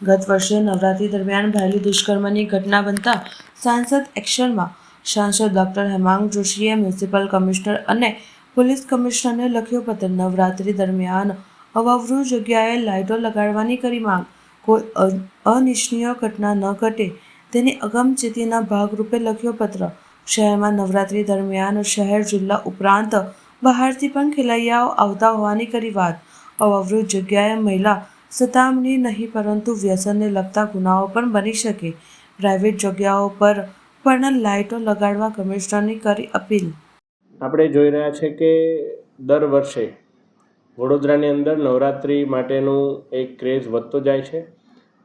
ગત વર્ષે નવરાત્રી દરમિયાન ભાયલી દુષ્કર્મની ઘટના બનતા સાંસદ એક્શનમાં સાંસદ ડોક્ટર હેમાંગ જોશીએ, મ્યુનિસિપલ કમિશનર અને પોલીસ કમિશનરને લખ્યો પત્ર. નવરાત્રી દરમિયાન અવાવરૂ જગ્યાએ લાઇટો લગાડવાની કરી માંગ. કોઈ અનિચ્છનીય ઘટના ન ઘટે તેની અગમચેતીના ભાગરૂપે લખ્યો પત્ર. શહેરમાં નવરાત્રી દરમિયાન શહેર, જિલ્લા ઉપરાંત બહારથી પણ ખેલૈયાઓ આવતા હોવાની કરી વાત. અવાવરૂ જગ્યાએ મહિલા સતામણી નહીં, પરંતુ વ્યસનને લગતા ગુનાઓ પણ બની શકે. પ્રાઇવેટ જગ્યાઓ પર પણ લાઇટો લગાડવા કમિશનરની કરી અપીલ. આપણે જોઈ રહ્યા છે કે દર વર્ષે વડોદરાની અંદર નવરાત્રિ માટેનું એક ક્રેઝ વધતો જાય છે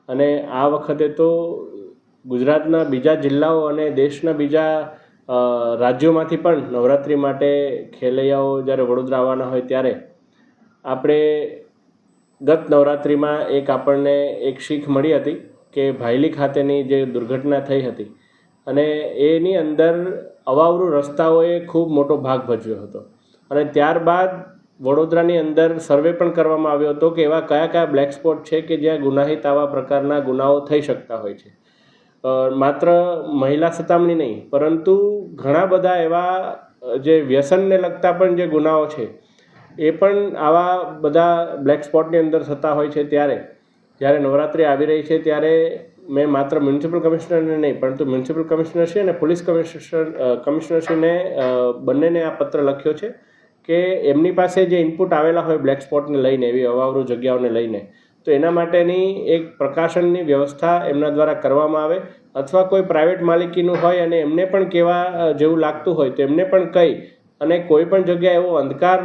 અને આ વખતે તો ગુજરાતના બીજા જિલ્લાઓ અને દેશના બીજા રાજ્યોમાંથી પણ નવરાત્રિ માટે ખેલૈયાઓ જ્યારે વડોદરા આવવાના હોય ત્યારે આપણે ગત નવરાત્રિમાં એક આપણને એક શીખ મળી હતી કે ભાયલી ખાતેની જે દુર્ઘટના થઈ હતી અને એની અંદર અવાવરૂ રસ્તાઓએ ખૂબ મોટો ભાગ ભજવ્યો હતો. અને ત્યારબાદ વડોદરાની અંદર સર્વે પણ કરવામાં આવ્યો હતો કે એવા કયા કયા બ્લેક સ્પોટ છે કે જ્યાં ગુનાહિત આવા પ્રકારના ગુનાઓ થઈ શકતા હોય છે. માત્ર મહિલા સતામણી નહીં, પરંતુ ઘણા બધા એવા જે વ્યસનને લગતા પણ જે ગુનાઓ છે એ પણ આવા બધા બ્લેક સ્પોટની અંદર થતા હોય છે ત્યારે. જ્યારે નવરાત્રિ આવી રહી છે ત્યારે મેં માત્ર મ્યુનિસિપલ કમિશનરને નહીં, પરંતુ મ્યુનિસિપલ કમિશનરશ્રી અને પોલીસ કમિશનર કમિશનરશ્રીને બંનેને આ પત્ર લખ્યો છે કે એમની પાસે જે ઇનપુટ આવેલા હોય બ્લેક સ્પોટને લઈને, એવી અવાવરૂ જગ્યાઓને લઈને, તો એના માટેની એક પ્રકાશનની વ્યવસ્થા એમના દ્વારા કરવામાં આવે અથવા કોઈ પ્રાઇવેટ માલિકીનું હોય અને એમને પણ કહેવા જેવું લાગતું હોય તો એમને પણ કહી અને કોઈ પણ જગ્યાએ એવો અંધકાર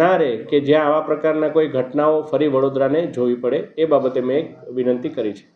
ના રહે કે જ્યાં આવા પ્રકારના કોઈ ઘટનાઓ ફરી વડોદરાને જોવી પડે, એ બાબતે મેં એક વિનંતી કરી છે.